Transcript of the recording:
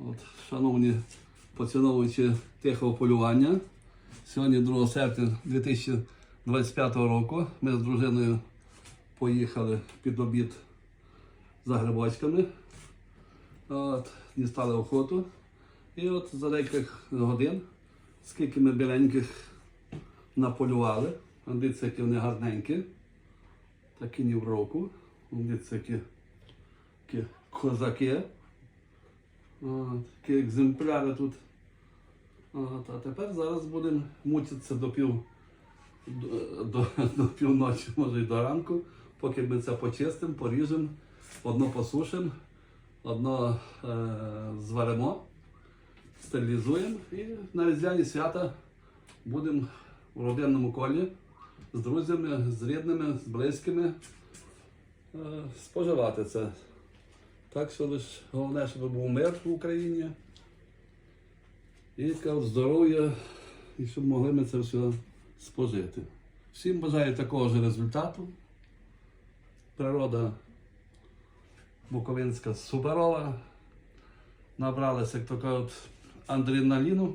От, шановні поціновувачі тихого полювання. Сьогодні 2 серпня 2025 року ми з дружиною поїхали під обід за грибочками. От, дістали охоту. І от за декілька годин, скільки ми біленьких наполювали, дивіться, які вони гарненькі, такі ні в року. Дивіться, які, які козаки. Такі екземпляри тут. От, а тепер зараз будемо мучитися до пів до, до, до півночі, може й до ранку, поки ми це почистимо, поріжемо, одно посушимо, одно е, зваримо, стерилізуємо і на різдвяні свята будемо у родинному колі з друзями, з рідними, з близькими е, споживати це. Так що лише головне, щоб був мир в Україні. І кажу, здоров'я, і щоб могли ми це все спожити. Всім бажаю такого ж результату. Природа Буковинська суперова. Набралися, як то кажуть, адреналіну.